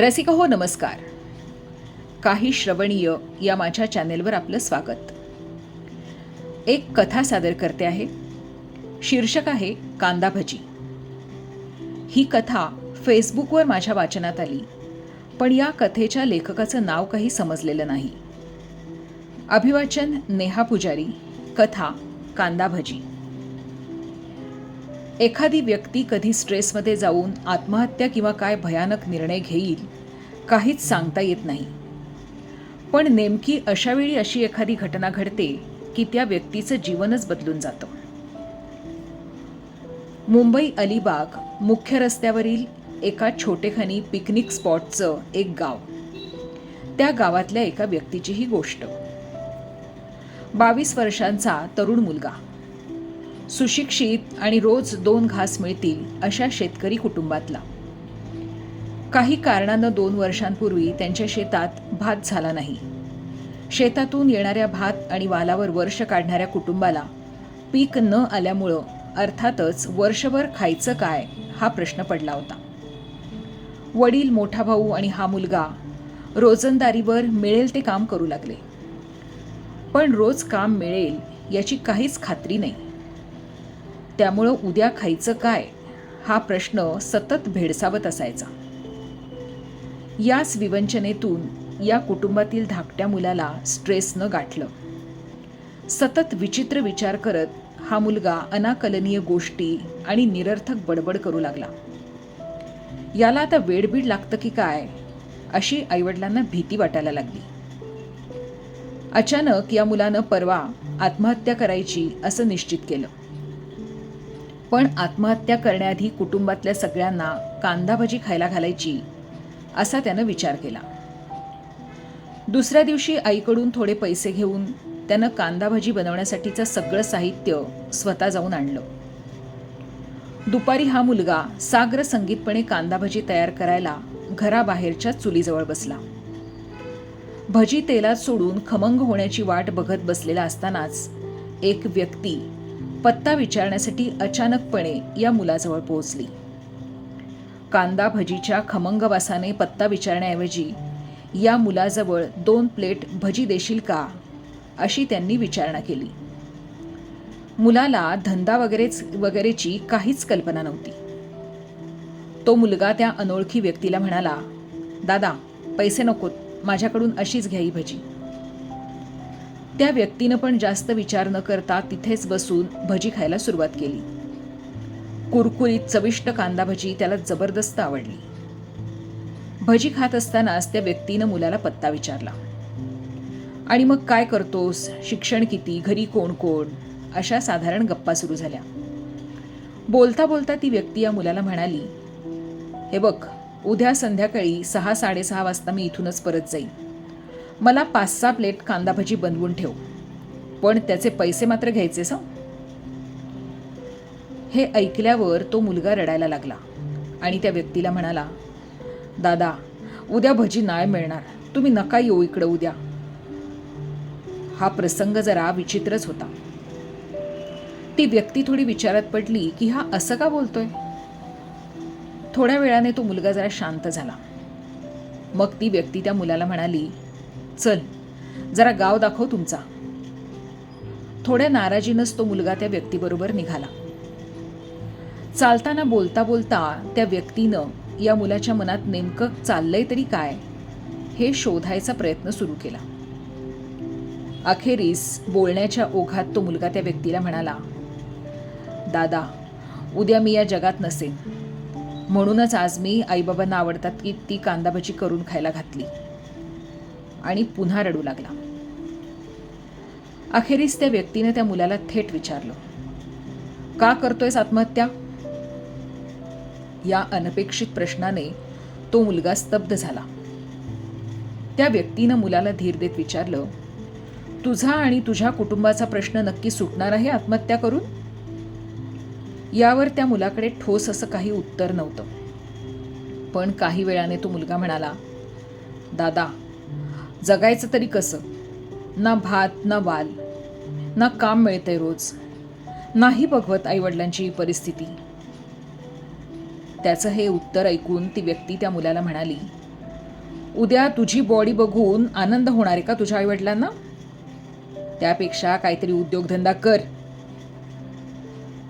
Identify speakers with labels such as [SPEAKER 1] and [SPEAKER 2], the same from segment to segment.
[SPEAKER 1] रसिका हो नमस्कार. काही श्रवणीय या माझ्या चॅनेलवर आपलं स्वागत. एक कथा सादर करते आहे. शीर्षक आहे कांदा भजी. ही कथा फेसबुकवर माझ्या वाचनात आली पण या कथेच्या लेखकाचं नाव काही समजलेलं नाही. अभिवाचन नेहा पुजारी कथा कांदा भजी. एखादी व्यक्ती कधी स्ट्रेसमध्ये जाऊन आत्महत्या किंवा काय भयानक निर्णय घेईल काहीच सांगता येत नाही. पण नेमकी अशावेळी अशी एखादी घटना घडते की त्या व्यक्तीचं जीवनच बदलून जातं. मुंबई अलिबाग मुख्य रस्त्यावरील एका छोटेखानी पिकनिक स्पॉटचं एक गाव. त्या गावातल्या एका व्यक्तीची ही गोष्ट. बावीस वर्षांचा तरुण मुलगा. सुशिक्षित आणि रोज दोन घास मिळतील अशा शेतकरी कुटुंबातला. काही कारणानं दोन वर्षांपूर्वी त्यांच्या शेतात भात झाला नाही. शेतातून येणाऱ्या भात आणि वालावर वर्ष काढणाऱ्या कुटुंबाला पीक न आल्यामुळं अर्थातच वर्षभर खायचं काय हा प्रश्न पडला होता. वडील मोठा भाऊ आणि हा मुलगा रोजंदारीवर मिळेल ते काम करू लागले. पण रोज काम मिळेल याची काहीच खात्री नाही. त्यामुळं उद्या खायचं काय? हा प्रश्न सतत भेडसावत असायचा. याच विवंचनेतून या कुटुंबातील धाकट्या मुलाला स्ट्रेसनं गाठलं. सतत विचित्र विचार करत हा मुलगा अनाकलनीय गोष्टी आणि निरर्थक बडबड करू लागला. याला आता वेडबीड लागतं की काय अशी आईवडिलांना भीती वाटायला लागली. अचानक या मुलानं परवा आत्महत्या करायची असं निश्चित केलं. पण आत्महत्या करण्याआधी कुटुंबातल्या सगळ्यांना कांदा भजी खायला घालायची असा त्यानं विचार केला. दुसऱ्या दिवशी आईकडून थोडे पैसे घेऊन त्यानं कांदा भजी बनवण्यासाठीचं सगळं साहित्य स्वतः जाऊन आणलं. दुपारी हा मुलगा साग्र संगीतपणे कांदा भजी तयार करायला घराबाहेरच्या चुलीजवळ बसला. भजी तेलात सोडून खमंग होण्याची वाट बघत बसलेला असतानाच एक व्यक्ती पत्ता विचारण्यासाठी अचानकपणे या मुलाजवळ पोहोचली. कांदा भजीच्या खमंग वासाने पत्ता विचारण्याऐवजी या मुलाजवळ दोन प्लेट भजी देशील का? अशी त्यांनी विचारणा केली. मुलाला धंदा वगैरेच वगैरेची काहीच कल्पना नव्हती. तो मुलगा त्या अनोळखी व्यक्तीला म्हणाला दादा पैसे नकोत माझ्याकडून अशीच घ्याई भजी. त्या व्यक्तीनं पण जास्त विचार न करता तिथेच बसून भजी खायला सुरुवात केली. कुरकुरीत चविष्ट कांदा भजी त्याला जबरदस्त आवडली. भजी खात असतानाच त्या व्यक्तीनं मुलाला पत्ता विचारला. आणि मग काय करतोस? शिक्षण किती? घरी कोण कोण? अशा साधारण गप्पा सुरू झाल्या. बोलता बोलता ती व्यक्ती या मुलाला म्हणाली हे बघ उद्या संध्याकाळी सहा साडेसहा वाजता मी इथूनच परत जाईन. मला पाच सहा प्लेट कांदा भजी बनवून ठेव. पण त्याचे पैसे मात्र घ्यायचे स हे ऐकल्यावर तो मुलगा रडायला लागला आणि त्या व्यक्तीला म्हणाला दादा उद्या भजी नाही मिळणार. तुम्ही नका येऊ इकडं उद्या. हा प्रसंग जरा विचित्रच होता. ती व्यक्ती थोडी विचारात पडली की हा असं का बोलतोय? थोड्या वेळाने तो मुलगा जरा शांत झाला. मग ती व्यक्ती त्या मुलाला म्हणाली चल जरा गाव दाखव तुमचा. थोड्या नाराजीनंच तो मुलगा त्या व्यक्तीबरोबर निघाला. चालताना बोलता बोलता त्या व्यक्तीनं या मुलाच्या मनात नेमकं चाललंय तरी काय हे शोधायचा प्रयत्न सुरू केला. अखेरीस बोलण्याच्या ओघात तो मुलगा त्या व्यक्तीला म्हणाला दादा उद्या मी या जगात नसेन. म्हणूनच आज मी आईबाबांना आवडतात की ती कांदाभाजी करून खायला घातली. आणि पुन्हा रडू लागला. अखेरीस त्या व्यक्तीने त्या मुलाला थेट विचारलं का करतोयस आत्महत्या? या अनपेक्षित प्रश्नाने तो मुलगा स्तब्ध झाला. त्या व्यक्तीनं मुलाला धीर देत विचारलं तुझा आणि तुझ्या कुटुंबाचा प्रश्न नक्की सुटणार आहे आत्महत्या करून? यावर त्या मुलाकडे ठोस असं काही उत्तर नव्हतं. पण काही वेळाने तो मुलगा म्हणाला दादा जगायचं तरी कसं? ना भात ना वाल ना काम मिळतंय रोज. नाही बघवत आईवडिलांची परिस्थिती. त्याचं हे उत्तर ऐकून ती व्यक्ती त्या मुलाला म्हणाली उद्या तुझी बॉडी बघून आनंद होणार आहे का तुझ्या आईवडिलांना? त्यापेक्षा काहीतरी उद्योगधंदा कर.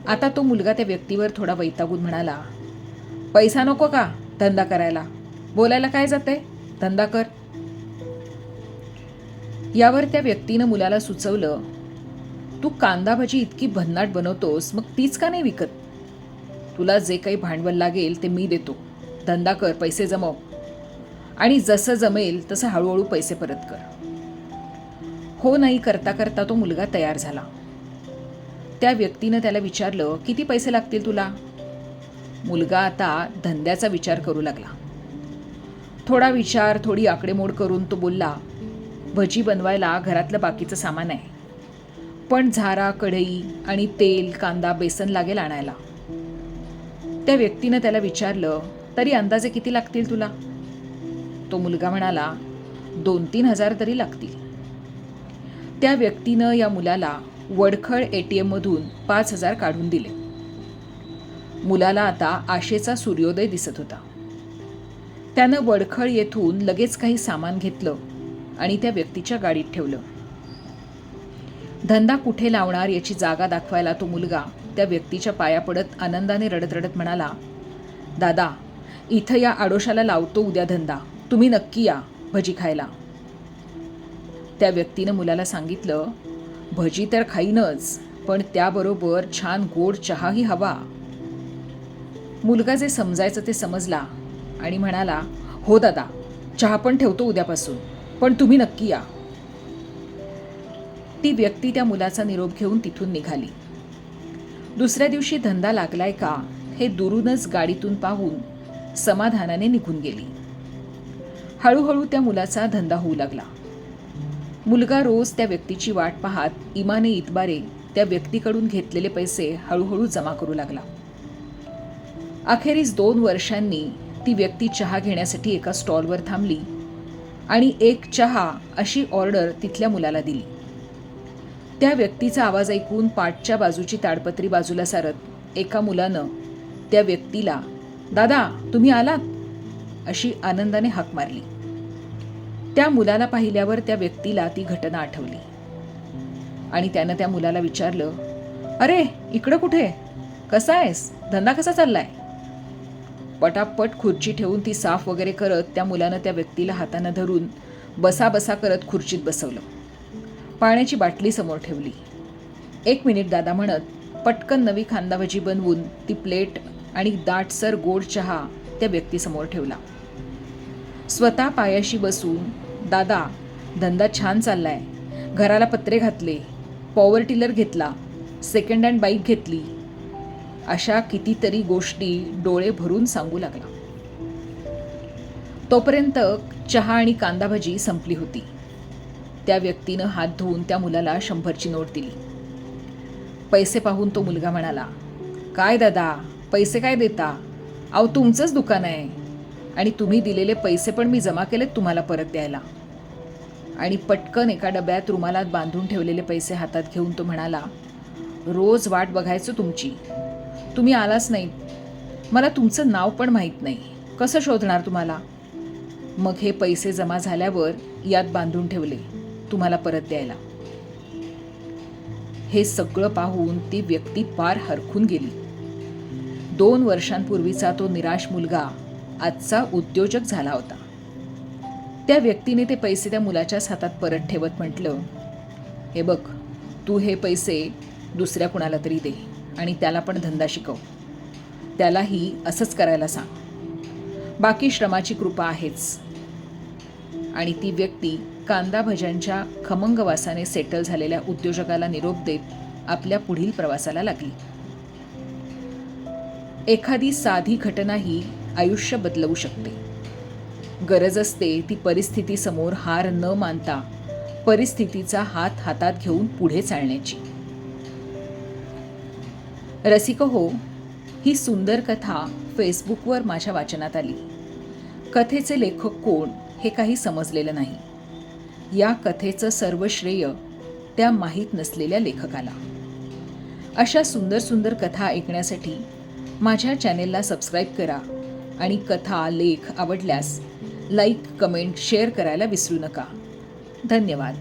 [SPEAKER 1] आता तो मुलगा त्या व्यक्तीवर थोडा वैतागून म्हणाला पैसा नको का धंदा करायला? बोलायला काय जाते धंदा कर. यावर त्या व्यक्तीनं मुलाला सुचवलं तू कांदा भाजी इतकी भन्नाट बनवतोस मग तीच का नाही विकत? तुला जे काही भांडवल लागेल ते मी देतो. धंदा कर पैसे जमव. आणि जसं जमेल तसं हळूहळू पैसे परत कर. हो नाही करता करता तो मुलगा तयार झाला. त्या व्यक्तीनं त्याला विचारलं किती पैसे लागतील तुला? मुलगा आता धंद्याचा विचार करू लागला. थोडा विचार थोडी आकडेमोड करून तो बोलला भजी बनवायला घरातलं बाकीचं सामान आहे. पण झारा कढई आणि तेल कांदा बेसन लागेल आणायला. त्या व्यक्तीनं त्याला विचारलं तरी अंदाजे किती लागतील तुला? तो मुलगा म्हणाला दोन तीन हजार तरी लागतील. त्या व्यक्तीनं या मुलाला वडखळ ए टी एममधून पाच हजार काढून दिले. मुलाला आता आशेचा सूर्योदय दिसत होता. त्यानं वडखळ येथून लगेच काही सामान घेतलं आणि त्या व्यक्तीच्या गाडीत ठेवलं. धंदा कुठे लावणार याची जागा दाखवायला तो मुलगा त्या व्यक्तीच्या पाया पडत आनंदाने रडत रडत म्हणाला दादा इथं या आडोशाला लावतो उद्या धंदा. तुम्ही नक्की या भजी खायला. त्या व्यक्तीनं मुलाला सांगितलं भजी तर खाईनच पण त्याबरोबर छान गोड चहाही हवा. मुलगा जे समजायचं ते समजला आणि म्हणाला हो दादा चहा पण ठेवतो उद्यापासून. पण तुम्ही नक्की या. ती व्यक्ती त्या मुलाचा निरोप घेऊन तिथून निघाली. दुसऱ्या दिवशी धंदा लागलाय का हे दुरूनच गाडीतून पाहून समाधानाने निघून गेली. हळूहळू त्या मुलाचा धंदा होऊ लागला. मुलगा रोज त्या व्यक्तीची वाट पाहत इमाने इतबारे त्या व्यक्तीकडून घेतलेले पैसे हळूहळू जमा करू लागला. अखेरीस दोन वर्षांनी ती व्यक्ती चहा घेण्यासाठी एका स्टॉलवर थांबली. आणि एक चहा अशी ऑर्डर तिथल्या मुलाला दिली. त्या व्यक्तीचा आवाज ऐकून पाठच्या बाजूची ताडपत्री बाजूला सारत एका मुलानं त्या व्यक्तीला दादा तुम्ही आलात? अशी आनंदाने हाक मारली. त्या मुलाला पाहिल्यावर त्या व्यक्तीला ती घटना आठवली. आणि त्यानं त्या मुलाला विचारलं अरे इकडं कुठे? कसा आहेस? धंदा कसा चाललाय? पटापट खुर्ची ठेवून ती साफ वगैरे करत त्या मुलानं त्या व्यक्तीला हातानं धरून बसा बसा करत खुर्चीत बसवलं. पाण्याची बाटली समोर ठेवली. एक मिनिट दादा म्हणत पटकन नवी खांदाभजी बनवून ती प्लेट आणि दाटसर गोड चहा त्या व्यक्तीसमोर ठेवला. स्वतः पायाशी बसून दादा धंदा छान चाललाय. घराला पत्रे घातले पॉवर टिलर घेतला सेकंड हँड बाईक घेतली अशा कितीतरी गोष्टी डोळे भरून सांगू लागला. तोपर्यंत चहा आणि कांदा भजी संपली होती. त्या व्यक्तीनं हात धुवून त्या मुलाला शंभरची नोट दिली. पैसे पाहून तो मुलगा म्हणाला काय दादा पैसे काय देता? अहो तुमचंच दुकान आहे. आणि तुम्ही दिलेले पैसे पण मी जमा केलेत तुम्हाला परत द्यायला. आणि पटकन एका डब्यात रुमालात बांधून ठेवलेले पैसे हातात घेऊन तो म्हणाला रोज वाट बघायचो तुमची. तुम्ही आलाच नाही. मला तुमचं नाव पण माहीत नाही. कसं शोधणार तुम्हाला? मग हे पैसे जमा झाल्यावर यात बांधून ठेवले तुम्हाला परत द्यायला. हे सगळं पाहून ती व्यक्ती पार हरखून गेली. दोन वर्षांपूर्वीचा तो निराश मुलगा आजचा उद्योजक झाला होता. त्या व्यक्तीने ते पैसे त्या मुलाच्याच हातात परत ठेवत म्हटलं हे बघ तू हे पैसे दुसऱ्या कुणाला तरी दे. आणि त्याला पण धंदा शिकव. त्यालाही असंच करायला सांग. बाकी श्रमाची कृपा आहेच. आणि ती व्यक्ती कांदा भज्यांच्या खमंग वासाने सेटल झालेल्या उद्योजकाला निरोप देत आपल्या पुढील प्रवासाला लागली. एखादी साधी घटनाही आयुष्य बदलवू शकते. गरज असते ती परिस्थितीसमोर हार न मानता परिस्थितीचा हात हातात घेऊन पुढे चालण्याची. रसिक हो ही सुंदर कथा फेसबुकवर माझ्या वाचनात आली. कथेचे लेखक कोण हे काही समजलेलं नाही. या कथेचं सर्व श्रेय त्या माहीत नसलेल्या लेखकाला. अशा सुंदर सुंदर कथा ऐकण्यासाठी माझ्या चॅनेलला सबस्क्राईब करा आणि कथा लेख आवडल्यास लाईक कमेंट शेअर करायला विसरू नका. धन्यवाद.